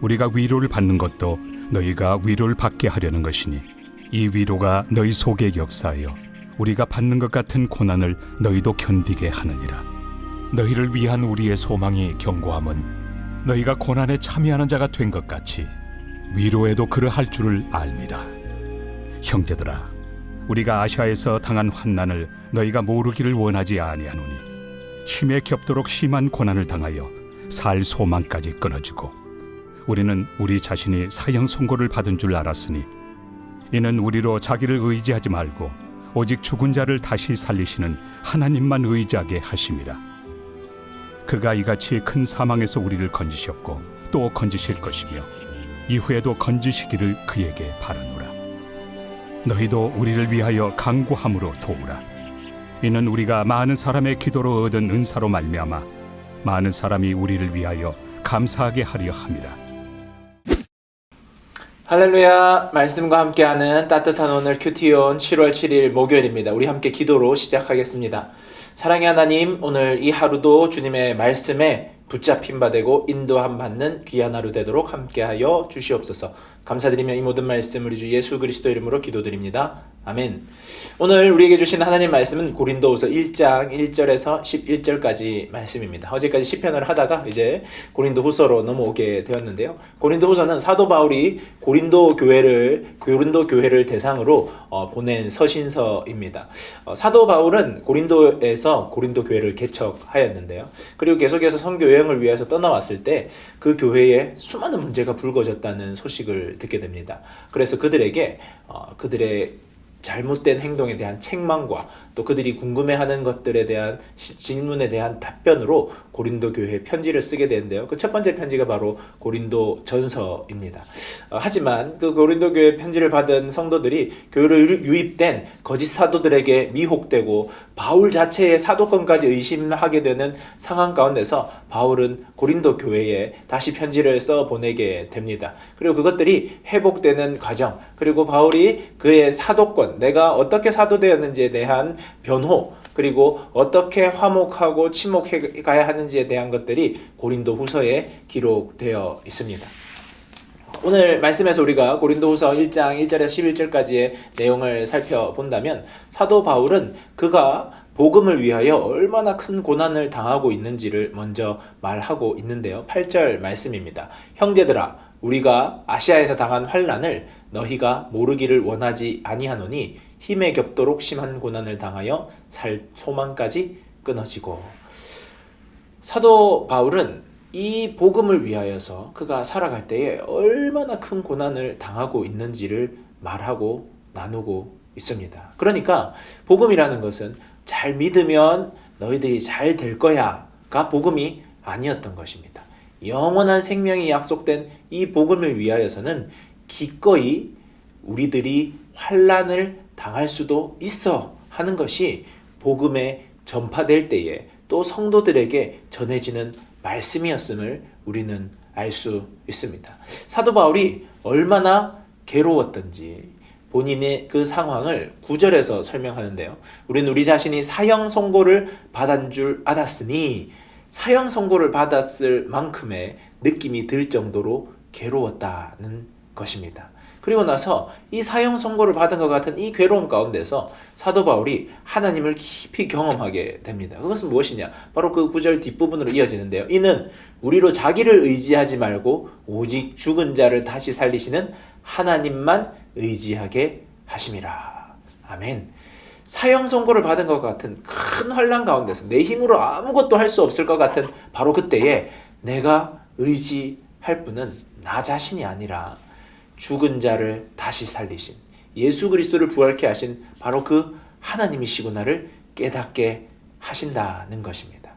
우리가 위로를 받는 것도 너희가 위로를 받게 하려는 것이니 이 위로가 너희 속에 역사하여 우리가 받는 것 같은 고난을 너희도 견디게 하느니라. 너희를 위한 우리의 소망이 견고함은 너희가 고난에 참여하는 자가 된 것 같이 위로에도 그러할 줄을 알미라. 형제들아, 우리가 아시아에서 당한 환난을 너희가 모르기를 원하지 아니하노니 힘에 겹도록 심한 고난을 당하여 살 소망까지 끊어지고 우리는 우리 자신이 사형 선고를 받은 줄 알았으니 이는 우리로 자기를 의지하지 말고 오직 죽은 자를 다시 살리시는 하나님만 의지하게 하심이라. 그가 이같이 큰 사망에서 우리를 건지셨고 또 건지실 것이며 이후에도 건지시기를 그에게 바라노라. 너희도 우리를 위하여 강구함으로 도우라. 이는 우리가 많은 사람의 기도로 얻은 은사로 말미암아 많은 사람이 우리를 위하여 감사하게 하려 함이라. 할렐루야 말씀과 함께하는 따뜻한 오늘 큐티온 7월 7일 목요일입니다. 우리 함께 기도로 시작하겠습니다. 사랑의 하나님 오늘 이 하루도 주님의 말씀에 붙잡힌 바 되고 인도함 받는 귀한 하루 되도록 함께하여 주시옵소서. 감사드리며 이 모든 말씀 우리 주 예수 그리스도 이름으로 기도드립니다. 아멘. 오늘 우리에게 주신 하나님 말씀은 고린도후서 1장 1절에서 11절까지 말씀입니다. 어제까지 시편을 하다가 이제 고린도후서로 넘어오게 되었는데요. 고린도후서는 사도 바울이 고린도 교회를 고린도 교회를 대상으로 어, 보낸 서신서입니다. 어, 사도 바울은 고린도에서 고린도 교회를 개척하였는데요. 그리고 계속해서 선교 여행을 위해서 떠나왔을 때 그 교회에 수많은 문제가 불거졌다는 소식을 듣게 됩니다. 그래서 그들에게 어, 그들의 잘못된 행동에 대한 책망과 또 그들이 궁금해하는 것들에 대한 시- 질문에 대한 답변으로 고린도 교회에 편지를 쓰게 되는데요. 그 첫 번째 편지가 바로 고린도 전서입니다. 어, 하지만 그 고린도 교회 편지를 받은 성도들이 교회를 유- 유입된 거짓 사도들에게 미혹되고 바울 자체의 사도권까지 의심하게 되는 상황 가운데서 바울은 고린도 교회에 다시 편지를 써 보내게 됩니다. 그리고 그것들이 회복되는 과정, 그리고 바울이 그의 사도권, 내가 어떻게 사도되었는지에 대한 변호, 그리고 어떻게 화목하고 침묵해 가야 하는지에 대한 것들이 고린도 후서에 기록되어 있습니다. 오늘 말씀에서 우리가 고린도후서 1장 1절에서 11절까지의 내용을 살펴본다면 사도 바울은 그가 복음을 위하여 얼마나 큰 고난을 당하고 있는지를 먼저 말하고 있는데요. 8절 말씀입니다. 형제들아 우리가 아시아에서 당한 환란을 너희가 모르기를 원하지 아니하노니 힘에 겹도록 심한 고난을 당하여 살 소망까지 끊어지고 사도 바울은 이 복음을 위하여서 그가 살아갈 때에 얼마나 큰 고난을 당하고 있는지를 말하고 나누고 있습니다. 그러니까 복음이라는 것은 잘 믿으면 너희들이 잘 될 거야가 복음이 아니었던 것입니다. 영원한 생명이 약속된 이 복음을 위하여서는 기꺼이 우리들이 환란을 당할 수도 있어 하는 것이 복음에 전파될 때에 또 성도들에게 전해지는 말씀이었음을 우리는 알 수 있습니다. 사도 바울이 얼마나 괴로웠던지 본인의 그 상황을 구절에서 설명하는데요. 우리는 우리 자신이 사형 선고를 받은 줄 알았으니 사형 선고를 받았을 만큼의 느낌이 들 정도로 괴로웠다는 것입니다. 그리고 나서 이 사형 선고를 받은 것 같은 이 괴로움 가운데서 사도 바울이 하나님을 깊이 경험하게 됩니다. 그것은 무엇이냐? 바로 그 구절 뒷부분으로 이어지는데요. 이는 우리로 자기를 의지하지 말고 오직 죽은 자를 다시 살리시는 하나님만 의지하게 하심이라. 아멘. 사형 선고를 받은 것 같은 큰 환란 가운데서 내 힘으로 아무것도 할 수 없을 것 같은 바로 그때에 내가 의지할 분은 나 자신이 아니라 죽은 자를 다시 살리신 예수 그리스도를 부활케 하신 바로 그 하나님이시구나를 깨닫게 하신다는 것입니다.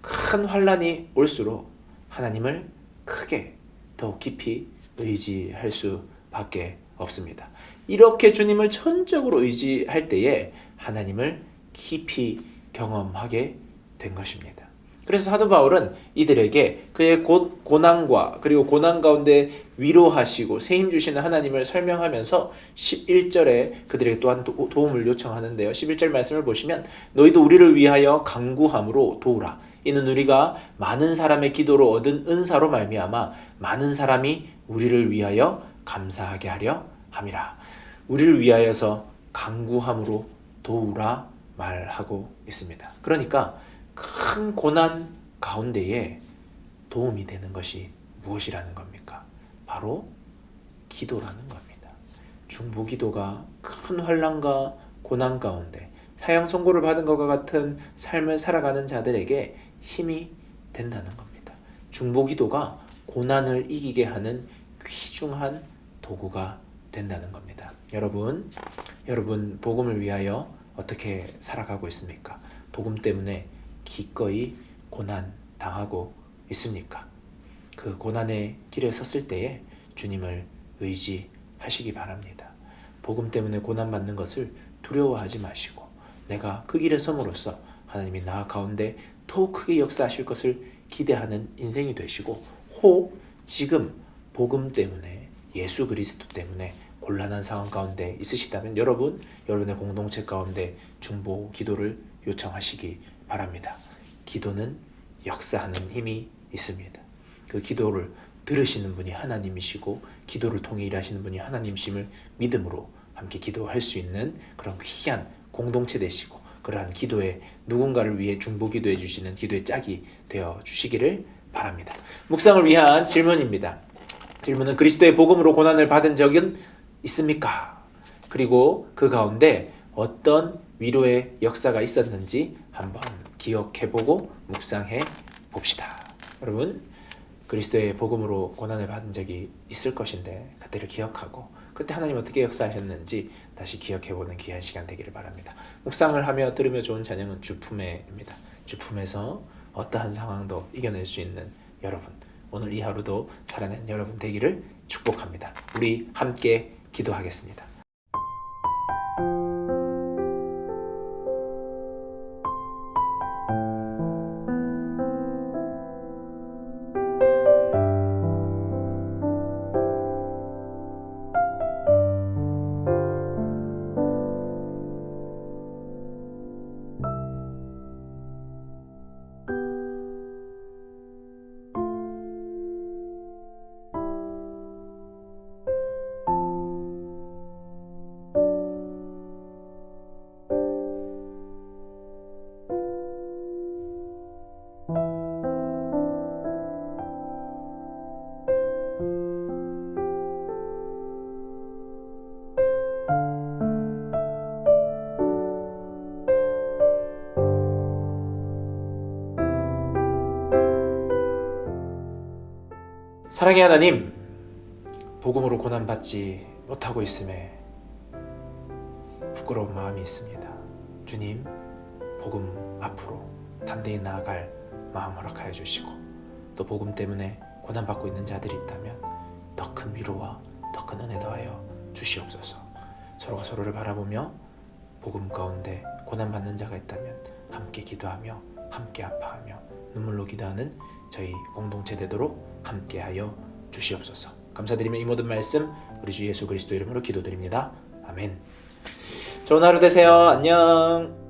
큰 환란이 올수록 하나님을 크게 더 깊이 의지할 수밖에 없습니다. 이렇게 주님을 전적으로 의지할 때에 하나님을 깊이 경험하게 된 것입니다. 그래서 사도 바울은 이들에게 그의 고, 고난과 그리고 고난 가운데 위로하시고 세임 주시는 하나님을 설명하면서 11절에 그들에게 또한 도, 도움을 요청하는데요. 11절 말씀을 보시면 너희도 우리를 위하여 강구함으로 도우라. 이는 우리가 많은 사람의 기도로 얻은 은사로 말미암아 많은 사람이 우리를 위하여 감사하게 하려 함이라. 우리를 위하여서 강구함으로 도우라 말하고 있습니다. 그러니까 큰 고난 가운데에 도움이 되는 것이 무엇이라는 겁니까? 바로 기도라는 겁니다. 중보기도가 큰 환란과 고난 가운데 사형 선고를 받은 것과 같은 삶을 살아가는 자들에게 힘이 된다는 겁니다. 중보기도가 고난을 이기게 하는 귀중한 도구가 된다는 겁니다. 여러분, 여러분 복음을 위하여 어떻게 살아가고 있습니까? 복음 때문에 기꺼이 고난 당하고 있습니까? 그 고난의 길에 섰을 때에 주님을 의지하시기 바랍니다. 복음 때문에 고난 받는 것을 두려워하지 마시고 내가 그 길에 섬으로써 하나님이 나 가운데 더욱 크게 역사하실 것을 기대하는 인생이 되시고 혹 지금 복음 때문에 예수 그리스도 때문에 곤란한 상황 가운데 있으시다면 여러분 여러분의 공동체 가운데 중보 기도를 요청하시기 바랍니다. 기도는 역사하는 힘이 있습니다. 그 기도를 들으시는 분이 하나님이시고 기도를 통해 일하시는 분이 하나님심을 믿음으로 함께 기도할 수 있는 그런 귀한 공동체 되시고 그러한 기도에 누군가를 위해 중보 기도해 주시는 기도의 짝이 되어 주시기를 바랍니다. 묵상을 위한 질문입니다. 질문은 그리스도의 복음으로 고난을 받은 적은 있습니까? 그리고 그 가운데 어떤 위로의 역사가 있었는지 한번 기억해보고 묵상해 봅시다. 여러분, 그리스도의 복음으로 고난을 받은 적이 있을 것인데 그때를 기억하고 그때 하나님 어떻게 역사하셨는지 다시 기억해보는 귀한 시간 되기를 바랍니다. 묵상을 하며 들으며 좋은 찬양은 주품에입니다. 주품에서 어떠한 상황도 이겨낼 수 있는 여러분, 오늘 이 하루도 살아낸 여러분 되기를 축복합니다. 우리 함께 기도하겠습니다. 사랑의 하나님, 복음으로 고난받지 못하고 있음에 부끄러운 마음이 있습니다. 주님, 복음 앞으로 담대히 나아갈 마음 허락하여 주시고 또 복음 때문에 고난받고 있는 자들이 있다면 더 큰 위로와 더 큰 은혜 더하여 주시옵소서. 서로가 서로를 바라보며 복음 가운데 고난받는 자가 있다면 함께 기도하며 함께 아파하며 눈물로 기도하는 저희 공동체 되도록 함께하여 주시옵소서. 감사드리며 이 모든 말씀 우리 주 예수 그리스도 이름으로 기도드립니다. 아멘. 좋은 하루 되세요. 안녕.